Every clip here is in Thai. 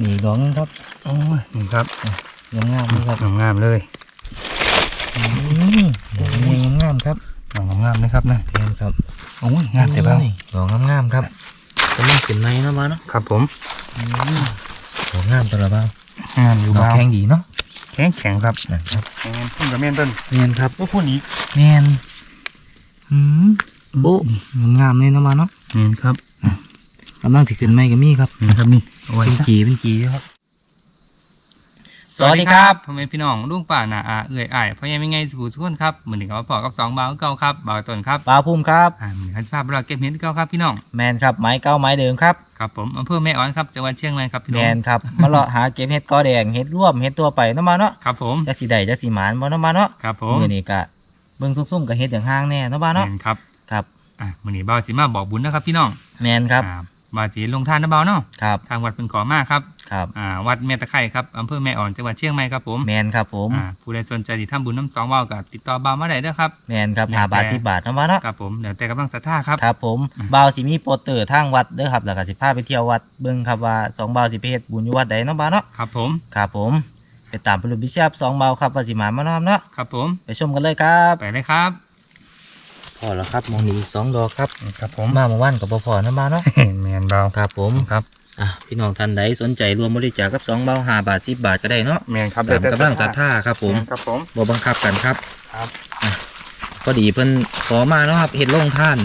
นี่ดอกนึงครับโอ้ยนี่ครับงามงามๆเลยครับงามๆเลยอืมดอกนี้งามๆครับดอกงามๆนะครับนะงามครับโอ้ยงามแต่เบ้าดอกงามๆครับก็ไม่เป็นไรเนาะมาเนาะครับผมดอกงามตัวละบ้างงามอยู่ดอกเบ้าแข็งดีเนาะแข็งแข็งครับนะครับแข็งพุ่นกับแม่นต้นเนียนครับโอ้พุ่นอีกเนียนอืมโอ้งามเลยเนาะมาเนาะนี่ครับ กำลังถือขึ้นไม้ก็มีครับนี่ครับนี่เอาไว้เป็นซะกีเป็นกีครับ สวัสดีครับพ่อแม่พี่น้องลุงป่าหนาอาเอื่อยอ้ายพ่อยังไม่ไงสู่สุขนครับเหมือนถึงเอาปอกกับสองบ่าวเก่าครับบ่าวต้นครับปลาพุ่มครับ อ่าเหมือนกันสภาพเราเก็บเห็ดเก่าครับพี่น้องแมนครับไม้เก้าไม้เดิมครับ ครับผมอำเภอแม่อ้อนครับจังหวัดเชียงรายครับพี่แมน้องนครับมาเลาะหาเก็บเห็ดกอแดงเห็ดร่วมเห็ดตัวไปเนาะมาเนาะครับผมจักสีใดจักสีหมานบ่เนาะมาเนาะครับผมมือนี้ก็เบิ่งซุ่มๆกับเห็ดอย่างห้างแน่เนาะมาเนาะแม่นครับครับ อ่ามื้อนี้บ่าวสิมาบอกบุญนะครับพี่น้องแมนครับ อ่า บ่าวสิลงทานนะบ่าวเนาะครับ ทางวัดเป็นขอมากครับครับอ่าวัดแม่ตะไคร่ครับอำเภอแม่อ่อนจังหวัดเชียงใหม่ครับผมแมนครับผมอ่าผู้ใดสนใจที่ทำบุญน้ำสองว่าวกับติดต่อบ่าวมาได้เด้อครับแมนครับแม่นหาบาทแต่สิบบาทเนาะมาเนาะครับผมเดี๋ยวแต่กำลังศรัทธาครับครับผมอืมบ่าวสิมีโปสเตอร์ทางวัดเด้อครับแล้วก็สิพาไปเที่ยววัดเบิ่งครับว่าสองบ่าวสิไปเฮ็ดบุญอยู่วัดใดเนาะบ่าวเนาะครับผมครับผมไปตามไปรุบิชาบสองบ่าวครับว่าสิหมานมาเนาะครับเนาะครับผมไปชมกันเลยครับไปเลยครับ พอแล้วครับมองนี้สองดอกครับครับผมมาเมื่อวานกับบ่พอเนาะมาเนาะแมนเบาครับผมครับอะพี่น้องท่านใดสนใจรวมบริจาคกับสองเบาห้าบาทสิบบาทก็ได้เนาะแมนครับตามกำลังศรัทธาครับผมครับผมบ่บังคับกันครับครับก็ดีเพิ่นขอมาเนาะครับเฮ็ดโรงท่าน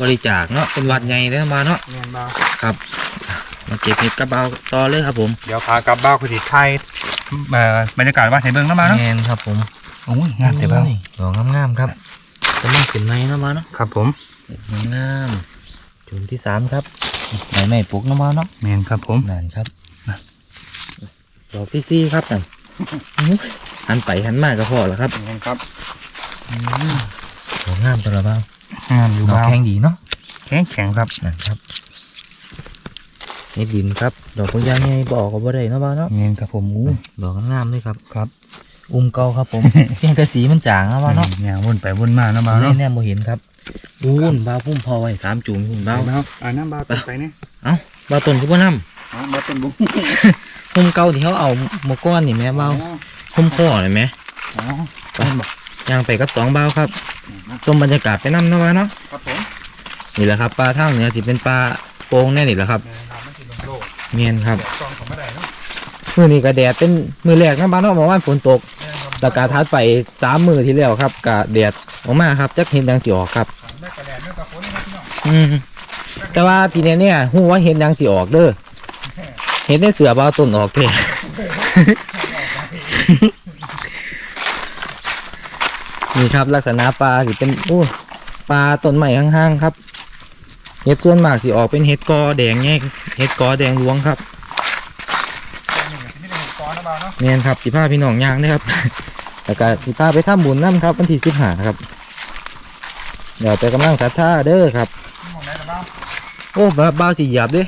บริจาคเนาะเป็นวัดใหญ่เด้อมาเนาะแมนเบาครับอะมาเก็บเห็ดกระเบาต่อเลยครับผมเดี๋ยวพากลับบ้านคุณติไทยเอ่อบรรยากาศวัดไถเบิงแล้วมาเนาะแมนครับผมโอ้ยงามแต่เบาดอกงามๆครับ กำลังเป็นไม้เนาะมาเนาะครับผมงามจุดที่สามครับไม้ไม้ปลูกเนาะมาเนาะแมนครับผมนั่นครับดอกที่สี่ครับนั่นอุ๊ยหันไปหันมาก็พอแล้วครับแมนครับดอกงามตัวละเบ้างามอยู่ดอกเบาแข็งดีเนาะแข็งแข็งครับนั่นครับนี่ดินครับ ดอกพญาไงบอกก็บ่ได้เนาะบ้างเนาะแมนครับผมอู้ดอกงามๆเลยครับครับ อุ้มเก่าครับผม เพียงแต่สีมันจางนะว่าเนาะแมนวนไปวนมาเนาะเบานี่เนาะแน่บ่เห็นครับบูนบาวพุ่มพอไว้สามจุ่มพุ่มเบาบาวเบาอ่าน้ำเบาต้นไปเนี่ยเอ้าบาวต้นคือบ่นำอ๋อเบาต้นบุ้งพุ่มเก่าที่เขาเอามาก้อนนี่แม่บาวพุ่มข้อเลยแม่อ๋อไปย่างไปกับสองบาวครับชมบรรยากาศไปนำเนาะว่าเนาะครับผมนี่แหละครับปลาทางเหนือสิเป็นปลาโป่งแน่นี่แหละครับแมนครับมันสิลงโลกเมียนครับกองของมาได้เนาะมื้อนี้ก็แดดเป็นมื้อแรกนะบ้านเนาะเมื่อวานฝนตก แมนครับแล้วก็ทัดไปสามมื้อที่แล้วครับก็แดดออกมาครับจักเห็นดังสิออกครับแม่กระแดดแม่กระฝนนะครับพี่น้องอืมแต่ว่าทีเนี้ยเนี่ยหูว่าเห็นดังสิออกเด้อเห็นได้เสือบ่าวต้นออกเท่นี่ครับลักษณะปลาสิเป็นอู้ปลาต้นใหม่ห่างๆครับเห็ดส่วนมากสิออกเป็นเห็ดกอแดงแง่เห็ดกอแดงหลวงครับหนึ่งที่ไม่ได้เห็นกอนนะเบาเนาะเนียนครับสิพาพี่น้องย่างนะครับ แล้วก็สิพาไปทำบุญน้ำครับวันที่สิบห้าครับ เดี๋ยวไปกำลังศรัทธาเด้อครับมองไหนนะเบาโอ้บาเบาสิหยาบเด้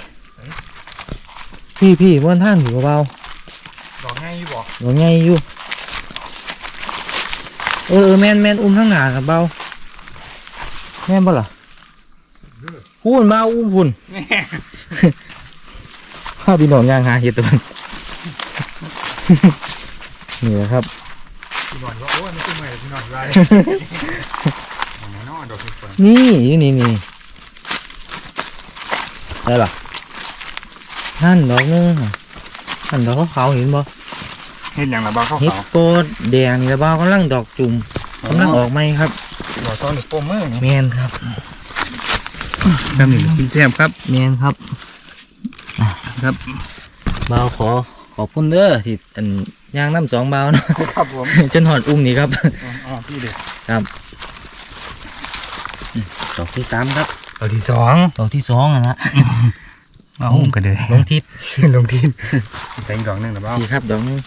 พี่พี่บนท่านอยู่เบาดอกง่ายอยู่บอกดอกใหญ่อยู่เออเออแมนแมนอุ้มทั้งหนาครับเบาแม่นบ่ล่ะพูนเบาอุ้มพุ่นแม่พาพี่น้องย่างหาเห็ดตัวนั้นนี่แหละครับ พี่หน่อยว่าโอ้ยมันขึ้นมาเลยพี่หน่อยว่ามองไหนเนาะดอกสวยนี่อยู่นี่นี่ได้ล่ะนั่นดอกหนึงนั่นดอกขาวๆเห็นบ่เห็นอย่างละเบาเข้าเห็ดเขาโกดแดงนี่แหละเบากำลังดอกจุ่มกำลังออกไหมครับดอกตอนนี้โปมมือนี่แมนครับครับนี่กินแซ่บครับแมนครับ ครับเบาขอขอบคุณเด้อที่อัน ย่างน้ำสองเบาเนาะครับผมจนหอดอุ้มนี่ครับอ๋อพี่เด็กดอกที่สามครับดอกที่สองดอกที่สองอะนะเอากระเดยลงทิศลงทีนใส่ดอกหนึ่งหรือเปล่านี่ครับดอกหนึง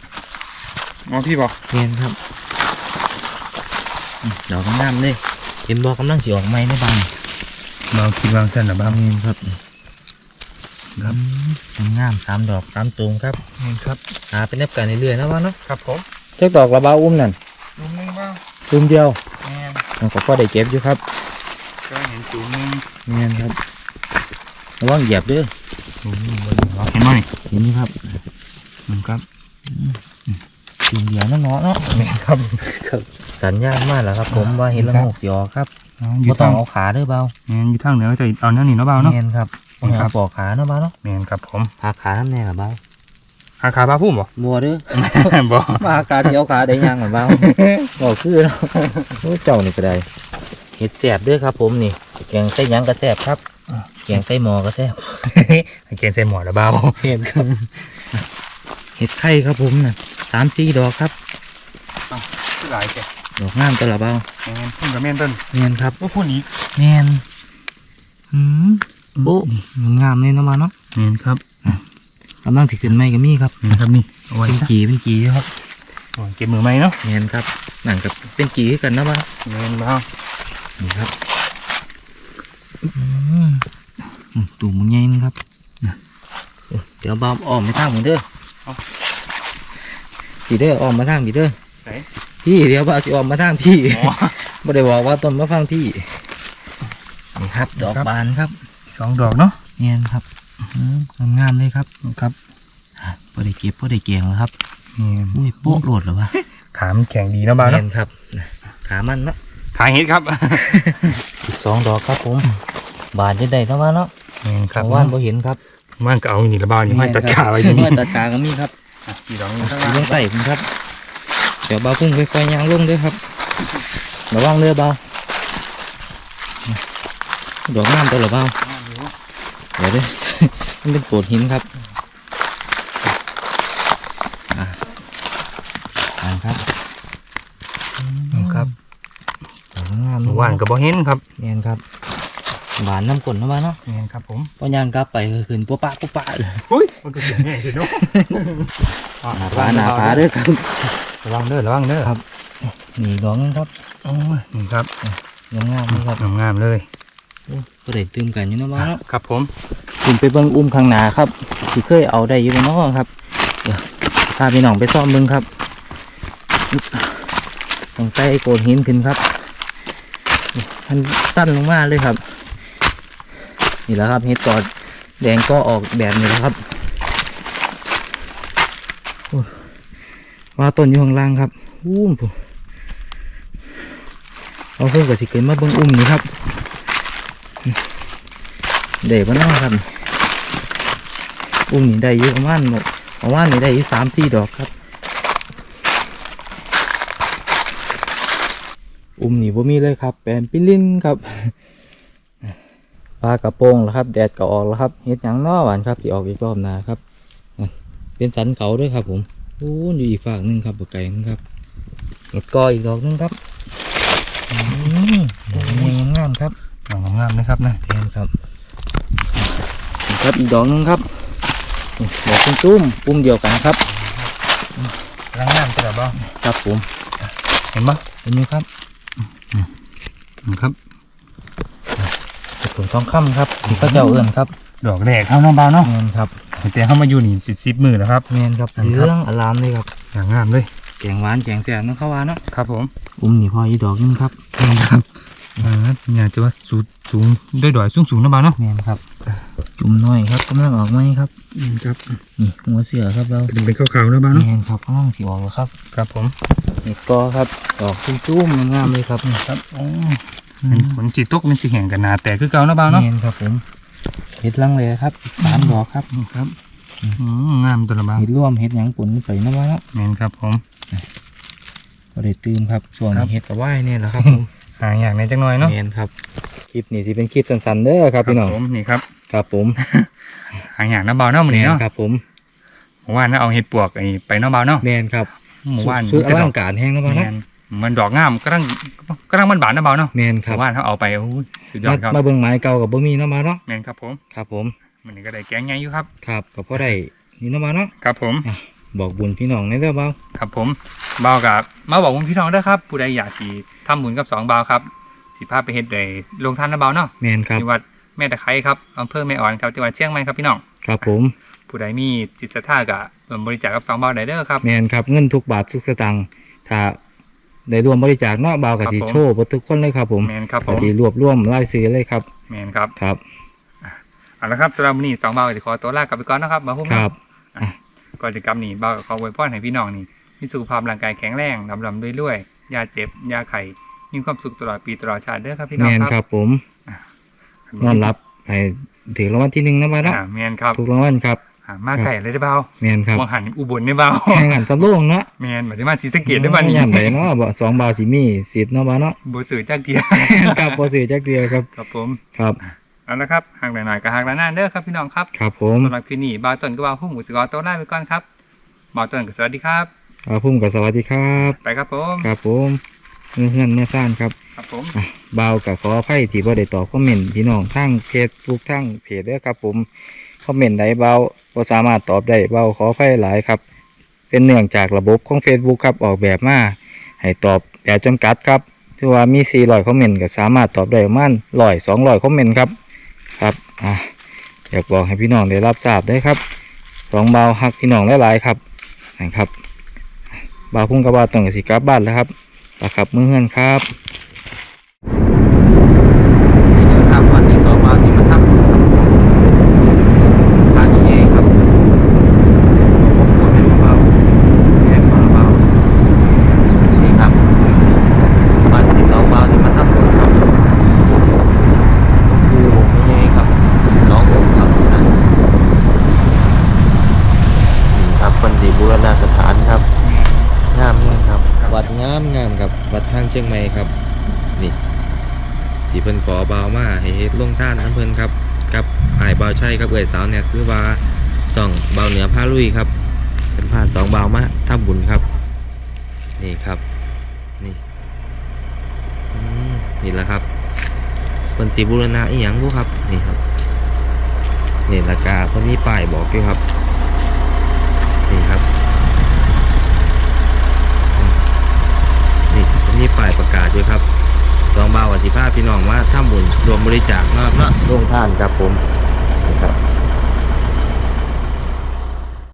อ๋อพี่บอกแมนครับอืมดอกงามๆเลยเห็นบอกกำลังสิออกไหมไม่บางเบาคิดวางเส้นหรือเปล่าแมนครับ ครับอืมงามๆสามดอกสามตูงครับนี่ครับหาเป็นนับกันเรื่อยๆนะว่าเนาะครับผมเจ้าดอกระเบาอุ้มนั่นจุ่มหนึ่งเปล่าตูมเดียวแม่นมันก็พอได้เก็บอยู่ครับก็เห็นจุ่มหนึ่งแมนครับระวังเหยียบเด้อโอ้โหเห็นไหมนี่เห็นนี่ครับครับสิ่งเดียวเนาะเนาะเนาะแม่นครับสัญญาณมาแล้วครับ ผมว่าเห็นละโงกสิออกครับอ๋ออยู่บ่ต้อทางงเอาขาเด้อเบาแม่นอยู่ทางเหนือจะเอาแนวนี้เนาะเบาเนาะแม่นครับต้อ งครัหาบปอกขาเนาะเบาเนาะแม่นครับผมหาขาน้ำแน่ล่ะเบาหาขาพาพุ่มบ่บัวเด้อบ่มาหาขาเดียวขาได้ยังเหรอเบาบ่คือเนาะโอ้เจ้านี่ก็ได้เห็ดแสบเด้อครับ ผมนี่แกงไส้หยังก็แสบครับแกงไส้หมอก็แสบให้เกณฑ์ใส่หมอแล้วเบาเห็ดครับเห็ดไข่ครับผมน่ะสามสี่ดอกครับคือหลายแกดอกงามตวละเบาแม่นพุ่มกับแม่นต้นเนียนครับโอ้พุ่นอีกแมนหืม โบ๊ะงามเลยเนาะมาเนาะแม่นครับกำลังถิขึ้นไม้ก็มีครับนี่ครับนี่เอาไว้เป็นซะกีเป็นกีครับโอ้ยเก็บมือไหมเนาะแมนครับหนังกับเป็นกีคือกันเนาะมาแม่นเบานี่ครับอืมอืมตูมันใหญ่นะครับเดี๋ยวบอมอ้อมไปทางผมเด้อพี่เด้ออ้อมมาทางพี่เด้อไหนพี่เดี๋ยวบ่าวจะอ้อมมาทางพี่อ๋อไม่ได้บอกว่าต้นมะฟังพี่นี่ครับ ดอกครับบานครับ สองดอกเนาะเนียนครับอืมงามๆเลยครับครับพอได้เก็บพอได้เกียงแล้วครับนี่อุ้ยโป๊ะโหลดเหรอวะขามนแข็งดีเนาะเบาเนีเนาะยนครับ ขามันเนาะขาเห็ดครับอีกสองดอกครับผม บานจะได้เนาะว่าเนาะแม่นครับเพราะว่านบ่เห็นครับมันก็เอาอย่างนี้ละเบานี่ไม่ตัดขาไว้อย่างนี้ไม่ตัดขาก็มีครับกี่ดอกนี่ข้างอยู่ล่างตรงใต้ผมครับ เดี๋ยวเบาพุ่งค่อยๆย่างลงด้วยครับระวังเรือเบาดอกงามตัวละเบา เดี๋ยวเด้อมันเป็นโขดหินครับอะอ่านครับครับดอกงามหมู่บ้านกับบ่เห็นครับเนียนครับบานน้ำกลนนะบ้านเนาะแม่นครับผมพอย่างกลับไปก็ขึ้นปุ๊ปะปุ๊ปะเลยอุ้ยมันก็เสียงแง่เลยเนาะหนาผาหนาผาเด้อครับระวังเด้อระวังเด้อครับนี่ดอกนึงครับโอ้ยนี่ครับงามงามๆเลยครับงามๆเลยโอ้ ก็ได้ตื่มกันอยู่นะบ้านเนาะครับผมขึ้นไปเบิ่งอุ้มข้างหน้าครับที่เคยเอาได้อยู่เนาะครับเดี๋ยวพาพี่น้องไปซ่อมเบิ่งครับต้องใต้โกดหินขึ้นครับนี่มันสั้นลงมาเลยครับนี่แหละครับเห็ดกอดแดงก็ออกแบบนี้แหละครับโอ้ว่าต้นอยู่ข้างล่างครับอุ้มผู้เอาเพิ่งกับสิเกินมาเบิ่งอุ้มนี่ครับ เด็กมันนะครับอุ้มนี่ได้อยู่ประมาณแบบประมาณนี่ได้สามสี่ดอกครับ อุ้มนี่บ่มีเลยครับ แปลนปิลินครับปลากระโปงแล้วครับ แดดก็ออกแล้วครับเฮ็ดหยังน้อหวานครับสิออกอีกรอบหนาครับ เป็นสันเขาด้วยครับ ผมโอ้ยอยู่อีกฝั่งหนึงครับบ่ไกลนึงครับเห็ดกออีกดอกหนึงครับอืมดอกนี้งามครับ งามๆนะครับนะแพนครับนี่ครับอีกดอกหนึงครับนี่ดอกตุ้มๆปุ่มเดียวกันครับกำลังงามแต่ละบ้าครับผมเห็นปะเห็นไหมครับครับกระถุงทองคำครับที่เขาเจ้าเอื้อนครับ ดอกแรกเข้าน้องเบาเนาะแมนครับแต่เข้ามาอยู่นี่สิบสิบมือแล้วครับแมนครับนั่นครับเรื่องอารามเลยครับอย่างงามเลยแกงหวานแกงแซ่บน้องข้าวหวานเนาะครับผมอุ้มนี่พออีกดอกหนึงครับครับ อ่าเนี่ยจะว่าสูงสูงด้วยดอยสูงสูงๆนะเบาเนาะแมนครับ จุ่มน้อยครับกำลังออกไหมครับครับนี่หัวเสือครับเราเป็นขาวๆนะเบาเนาะแมนครับกำลังสีออกแล้วครับ ครับผมนี่กอครับดอกจุ้มๆงามๆเลยครับนี่ครับโอ้มันฝนจีตกมันสิแห่งกันนาแต่คือเก่านะเบาเนาะแมนครับผมเห็ดลังเลยครับอีกสามดอกครับครับอืมงามตัวละเบาเห็ดร่วมเห็ดหยังปุ่นไปนะว่าแล้วแมนครับผมก็ได้ตื่มครับส่วนครับเห็ดกระว่ายเนี่ยแหละครับผม หาอย่างในจังหน่อยเนาะเมนครับคลิปนี้สิเป็นคลิปสั้นๆเด้อครับพี่น้องผมนี่ครับครับผมหาอย่างนะเบาเนาะมื้อนี้เนาะครับ ผมหมู่บ้านนะเอาเห็ดปวกไอ้ไปเนาะเบาเนาะแมนครับหมู่บ้านคืออมีแต่ดลัอกงการแห้งนะบ้าแมนะนมันดอกงามกระลังกระลังมันบานนะเบาเนาะแมนหครับมู่บ้านเขาเอาไปโอ้ยสุดยอมาดครับมาเบิ่งไม้เก่ากับบ่มีเนาะมาเนาะแมนครับผมครับผมมันนี้ก็ได้แกงใหญ่อยู่ครับครับก็พอได้นี่เนาะมาเนาะครับผมบอกบุญพี่น้องในเด้อเบาครับผมเบากับมาบอกคุณพี่น้องเด้อครับ ผู้ใดอยากสิ ทำบุญกับสองเบาครับสิพาไปเฮ็ดได้ลงท่านนะเบาเนาะแมนครับที่วัดแม่ตะไคร้ครับอำเภอแม่อ่อนครับจังหวัดเชียงใหม่ครับพี่น้องครับผมผู้ใดมีจิตศรัทธาก็ร่วมบริจาคกับสองเบาได้เด้อครับแมนครับเงินทุกบาททุกสตางค์ถ้าได้รวมบริจาคเนาะเบากับครับสิผมโชว์เบ่ทุกคนเลยครับผมแมนครับผก็มสิรวบรวมรายซื้อเลยครับแมนครับครับเอาละครับสำหรับวันนี้สองเบาจะขอตัวลากลับไปก่อนนะครับมาพุ่มครับก่ก่อนจะกลับนี่บ่าวก็ขอไว้พรให้พี่น้องนี่มีสุขภาพร่างกายแข็งแรงลำลำรวยๆอ ย่าเจ็บอย่าไข้มีความสุขตลอดปีตลอดชาติเด้อครับพี่น้แมองนครับครับผมนอนรับให้ถือรางวัลที่หนึ่งนะบ้าเนาะอ่าแมนครับถูกรางวัลครับอ่ามาไก่เลยได้อเปล่าแมนครับมองหันอุบลได้อเปล่าแข่งขันสำโรงเนาะแมนหมายถึงมาศรีสะเกดได้อบ้านนี้ย่ำไหนเนาะบ่สองบาวสิมีสิบเนาะบ้าเนาะบูสื่อจ้าเกียร์ครับพอสื่อจักเดียวครับครับผมครับ เอาละครับห่างหน่อยๆกับห่างนานๆเด้อครับพี่น้องครับครับผม สำหรับคืนนี้บ่าวต้นก็บ่าวพุ่งหมูสกอตัวไล่ไปก่อนครับบ่าวต้นก็สวัสดีครับ เอาพุ่มกับสวัสดีครับ ไปครับผมครับผมเงื่อนเมื่อซ่านครับ ครับผมอะบ่าวกับขออภัยที่บ่ได้ตอบคอมเมนต์พี่น้องทั้งเพจทุกทั้งเพจเด้อครับผมคอมเมนต์ใดบ่าวบ่สามารถตอบได้บ่าวขออภัยหลายครับ เป็นเนื่องจากระบบของ Facebook ครับออกแบบมาให้ตอบแบบจำกัดครับที่ว่ามี400คอมเมนต์ก็สามารถตอบได้ประมาณ100 200คอมเมนต์ครับครับอะอยากบอกให้พี่น้องได้รับทราบด้วยครับสองเบาวฮักพี่น้องหลายๆครับนะครับ บ่าพุ่งกับบ่าต้องกสิกลับบ้านแล้วครับปะครับมือเฮือนครับครับวันนี้สองบาวที่มาทำทางนี้ครับผมเป็นเบาแอนมาเบานี่ครับวันที่สองบาวที่มาทำครับปูไม่ใช่ครับน้องผมครับนั่นนี่ครับคนสีบูรณาสถานครับ งามนี่ครับ วัดงามงามครับ วัดทางเชียงใหม่ครับ นี่ที่เพิ่นขอเบาวมาให้เฮ็ดลงท่านน้ำเพิ่นครับกับหายเบาวชัยครับเอ่ยสาวเนี่ยคือว่าส่องเบาวเหนือพาลุยครับ เป็นพาสองเบาวมาทำบุญครับ นี่ครับ นี่อืมนี่แหละครับเพิ่นสิบูรณะอีหยังบ่ครับ นี่ครับนี่ละกาเพิ่นมีป้ายบอกอยู่ครับ นี่ครับนี่เพิ่น มีป้ายประกาศอยู่ครับรองบ่าวอธิภาพพี่น้องว่าถ้าบุญรวมบริจาคเนาะเนาะลงท่านครับผมนะครับ